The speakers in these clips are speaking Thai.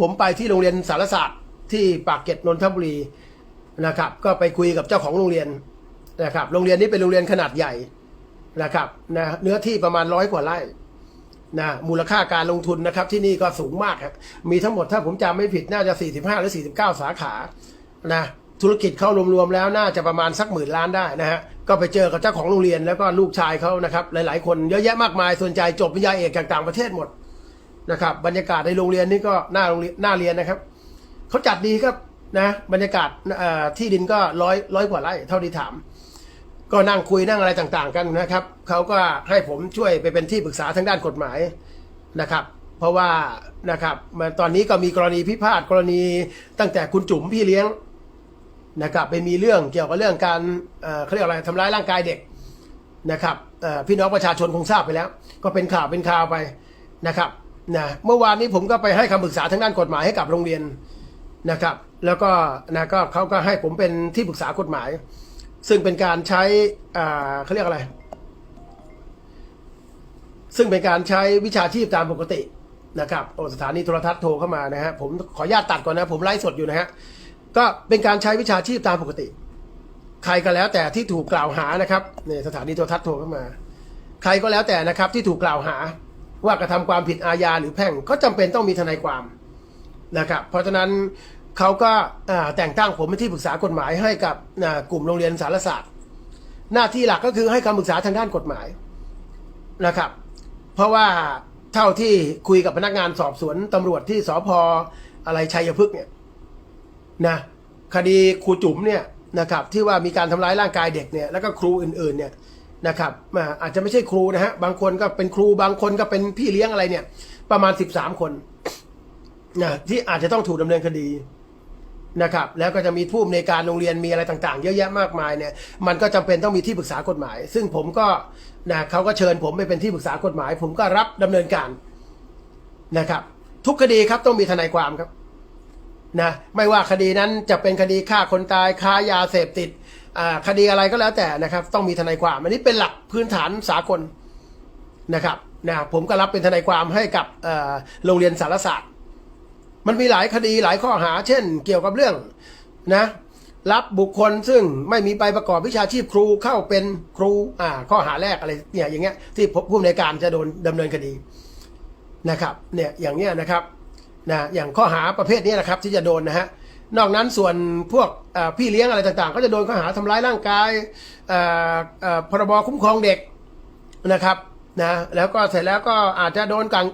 ผมไปที่โรงเรียนสารศาสตร์ที่ปากเกร็ดนนทบุรีนะครับ ก็ไปคุยกับเจ้าของโรงเรียนนะครับ โรงเรียนนี้เป็นโรงเรียนขนาดใหญ่นะครับนะเนื้อที่ประมาณร้อยกว่าไร่นะมูลค่าการลงทุนนะครับ ที่นี่ก็สูงมากครับมีทั้งหมดถ้าผมจำไม่ผิดน่าจะ 45 หรือ 49 สาขานะธุรกิจเข้ารวมๆแล้วน่าจะประมาณสักหมื่นล้านได้นะฮะก็ไปเจอกับเจ้าของโรงเรียนแล้วก็ลูกชายเขานะครับ หลายๆ คนเยอะแยะมากมายส่วนใจจบปริญญาเอกจากต่างประเทศหมด นะครับ บรรยากาศในโรงเรียนนี่ก็น่าโรงเรียนน่าเรียนนะครับเขาจัดดีครับนะบรรยากาศที่ดินก็ร้อยร้อยกว่าไร่เท่าที่ถาม ก็นั่งคุยนั่งอะไรต่างๆ กันนะครับเขาก็ให้ผมช่วยไปเป็นที่ปรึกษาทางด้านกฎหมายนะครับ เพราะว่านะครับมาตอนนี้ก็มีกรณีพิพาทกรณีตั้งแต่คุณจุ๋มพี่เลี้ยงนะครับไปมีเรื่องเกี่ยวกับเรื่องการเเขาเรียกอะไรทำร้ายร่างกายเด็กนะครับพี่น้องประชาชนคงทราบไปแล้ว ก็เป็นข่าวเป็นข่าวไปนะครับ นะเมื่อวานนี้ผมก็ไปให้คำปรึกษาทางด้านกฎหมายให้กับโรงเรียนนะครับ แล้วก็นะก็เขาก็ให้ผมเป็นที่ปรึกษากฎหมาย ซึ่งเป็นการใช้อ่าเขาเรียกอะไร ซึ่งเป็นการใช้วิชาชีพตามปกตินะครับโอสถานีโทรทัศน์โทรเข้ามานะฮะผมขออนุญาตตัดก่อนนะ ผมไลฟ์สดอยู่นะฮะก็เป็นการใช้วิชาชีพตามปกติ ใครก็แล้วแต่ที่ถูกกล่าวหานะครับเนี่ยสถานีโทรทัศน์โทรเข้ามา ใครก็แล้วแต่นะครับที่ถูกกล่าวหา ว่ากระทำความผิดอาญาหรือแพ่งก็จำเป็นต้องมีทนายความนะครับ เพราะฉะนั้นเขาก็แต่งตั้งผมเป็นที่ปรึกษากฎหมายให้กับกลุ่มโรงเรียนสารศาสตร์ หน้าที่หลักก็คือให้คำปรึกษาทางด้านกฎหมายนะครับ เพราะว่าเท่าที่คุยกับพนักงานสอบสวนตำรวจที่สพอะไรชัยพฤกษ์เนี่ยนะคดีครูจุ๋มเนี่ยนะครับที่ว่ามีการทำร้ายร่างกายเด็กเนี่ยแล้วก็ครูอื่นๆเนี่ย นะครับอาจจะไม่ใช่ครูนะฮะบางคนก็เป็นครูบางคนก็เป็นพี่เลี้ยงอะไรเนี่ย ประมาณ 13 คนนะที่อาจจะต้องถูกดำเนินคดีนะครับ แล้วก็จะมีผู้อำนวยการโรงเรียนมีอะไรต่างๆ เยอะแยะมากมายเนี่ย มันก็จำเป็นต้องมีที่ปรึกษากฎหมาย ซึ่งผมก็นะเขาก็เชิญผมไปเป็นที่ปรึกษากฎหมาย ผมก็รับดำเนินการนะครับ ทุกคดีครับต้องมีทนายความครับนะไม่ว่าคดีนั้นจะเป็นคดีฆ่าคนตายค้ายาเสพติด คดีอะไรก็แล้วแต่นะครับ ต้องมีทนายความอันนี้เป็นหลักพื้นฐานสากลนะครับนะผมก็รับเป็นทนายความให้กับโรงเรียนสารศาสตร์ มันมีหลายคดีหลายข้อหา เช่น เกี่ยวกับเรื่องนะรับบุคคลซึ่งไม่มีใบประกอบวิชาชีพครูเข้าเป็นครูอ่าข้อหาแรกอะไรเนี่ยอย่างเงี้ยที่ผู้อำนการจะโดนดำเนินคดีนะครับเนี่ยอย่างเงี้ยนะครับนะอย่างข้อหาประเภทนี้นะครับที่จะโดนนะฮะ นอกนั้นส่วนพวกพี่เลี้ยงอะไรต่างๆ ก็จะโดนข้อหาทำร้ายร่างกายพรบคุ้มครองเด็กนะครับนะแล้วก็เสร็จแล้วก็อาจจะโดนกัง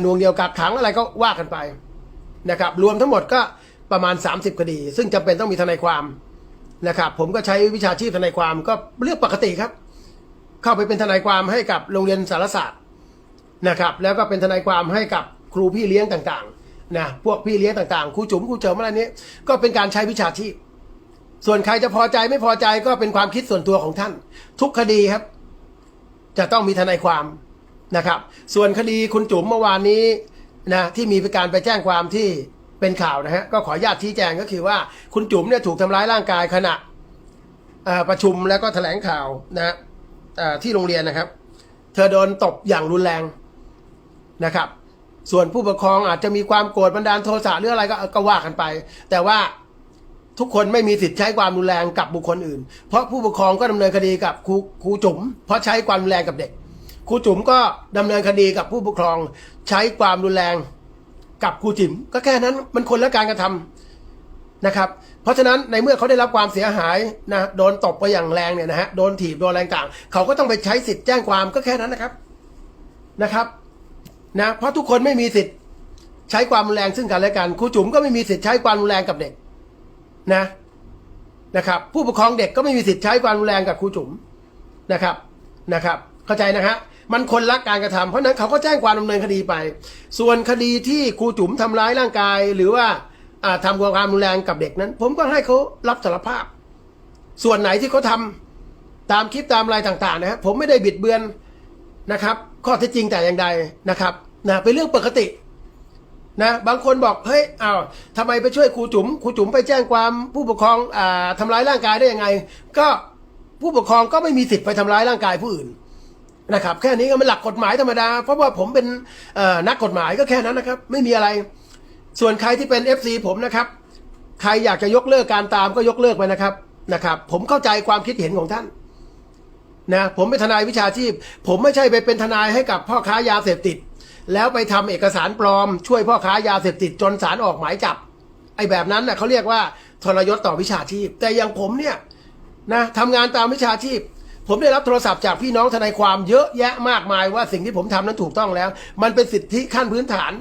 หน่วงเหนียวกักขังอะไรก็ว่ากันไปนะครับ รวมทั้งหมดก็ประมาณ 30 คดี ซึ่งจำเป็นต้องมีทนายความนะครับ ผมก็ใช้วิชาชีพทนายความก็เรื่องปกติครับ เข้าไปเป็นทนายความให้กับโรงเรียนสารศาสตร์นะครับ แล้วก็เป็นทนายความให้กับครูพี่เลี้ยงต่างๆ นะพวกพี่เลี้ยงต่างๆครูจุ๋มครูเจิมอะไรนี้ ก็เป็นการใช้วิชาชีพ ส่วนใครจะพอใจไม่พอใจก็เป็นความคิดส่วนตัวของท่าน ทุกคดีครับ จะต้องมีทนายความนะครับ ส่วนคดีคุณจุ๋มเมื่อวานนี้นะที่มีการไปแจ้งความที่เป็นข่าวนะฮะก็ขอญาตชี้แจงก็คือว่าคุณจุ๋มเนี่ยถูกทำร้ายร่างกายขณะประชุมแล้วก็แถลงข่าวนะที่โรงเรียนนะครับ เธอโดนตบอย่างรุนแรงนะครับ ส่วนผู้ปกครองอาจจะมีความโกรธบันดาลโทสะหรืออะไรก็ก็ว่ากันไป แต่ว่าทุกคนไม่มีสิทธิ์ใช้ความรุนแรงกับบุคคลอื่น เพราะผู้ปกครองก็ดำเนินคดีกับครูครูจุ๋มเพราะใช้ความรุนแรงกับเด็กครูจุ๋มก็ดำเนินคดีกับผู้ปกครอง ใช้ความรุนแรงกับครูจิ๋มก็แค่นั้นมันคนละการกระทำนะครับ เพราะฉะนั้นในเมื่อเขาได้รับความเสียหายนะโดนตบไปอย่างแรงเนี่ยนะฮะโดนถีบโดนแรงต่าง เขาก็ต้องไปใช้สิทธิ์แจ้งความก็แค่นั้นนะครับนะครับ นะเพราะทุกคนไม่มีสิทธิ์ใช้ความรุนแรงซึ่งกันและกันครูจุ๋มก็ไม่มีสิทธิ์ใช้ความรุนแรงกับเด็กนะนะครับ ผู้ปกครองเด็กก็ไม่มีสิทธิ์ใช้ความรุนแรงกับครูจุ๋มนะครับนะครับ เข้าใจนะฮะมันคนละการกระทำเพราะนั้นเขาก็แจ้งความดำเนินคดีไป ส่วนคดีที่ครูจุ๋มทำร้ายร่างกาย หรือว่าทำความรุนแรงกับเด็กนั้น ผมก็ให้เขารับสารภาพ ส่วนไหนที่เขาทำตามคลิปตามอะไรต่างๆนะฮะผมไม่ได้บิดเบือนนะครับ ข้อเท็จจริงแต่อย่างใดนะครับนะเป็นเรื่องปกตินะบางคนบอกเฮ้ยอ้าวทำไมไปช่วยครูจุ๋มครูจุ๋มไปแจ้งความผู้ปกครองอ่าทำร้ายร่างกายได้ยังไง ก็ผู้ปกครองก็ไม่มีสิทธิ์ไปทำร้ายร่างกายผู้อื่นนะครับแค่นี้ก็เป็นหลักกฎหมายธรรมดา เพราะว่าผมเป็นนักกฎหมายก็แค่นั้นนะครับ ไม่มีอะไร ส่วนใครที่เป็น FC ผมนะครับ ใครอยากจะยกเลิกการตามก็ยกเลิกไปนะครับนะครับ ผมเข้าใจความคิดเห็นของท่าน นะผมเป็นทนายวิชาชีพ ผมไม่ใช่ไปเป็นทนายให้กับพ่อค้ายาเสพติด แล้วไปทำเอกสารปลอม ช่วยพ่อค้ายาเสพติดจนศาลออกหมายจับ ไอ้แบบนั้นน่ะเขาเรียกว่าทรยศต่อวิชาชีพ แต่อย่างผมเนี่ยนะทำงานตามวิชาชีพ ผมได้รับโทรศัพท์จากพี่น้องทนายความเยอะแยะมากมายว่าสิ่งที่ผมทำนั้นถูกต้องแล้ว มันเป็นสิทธิขั้นพื้นฐาน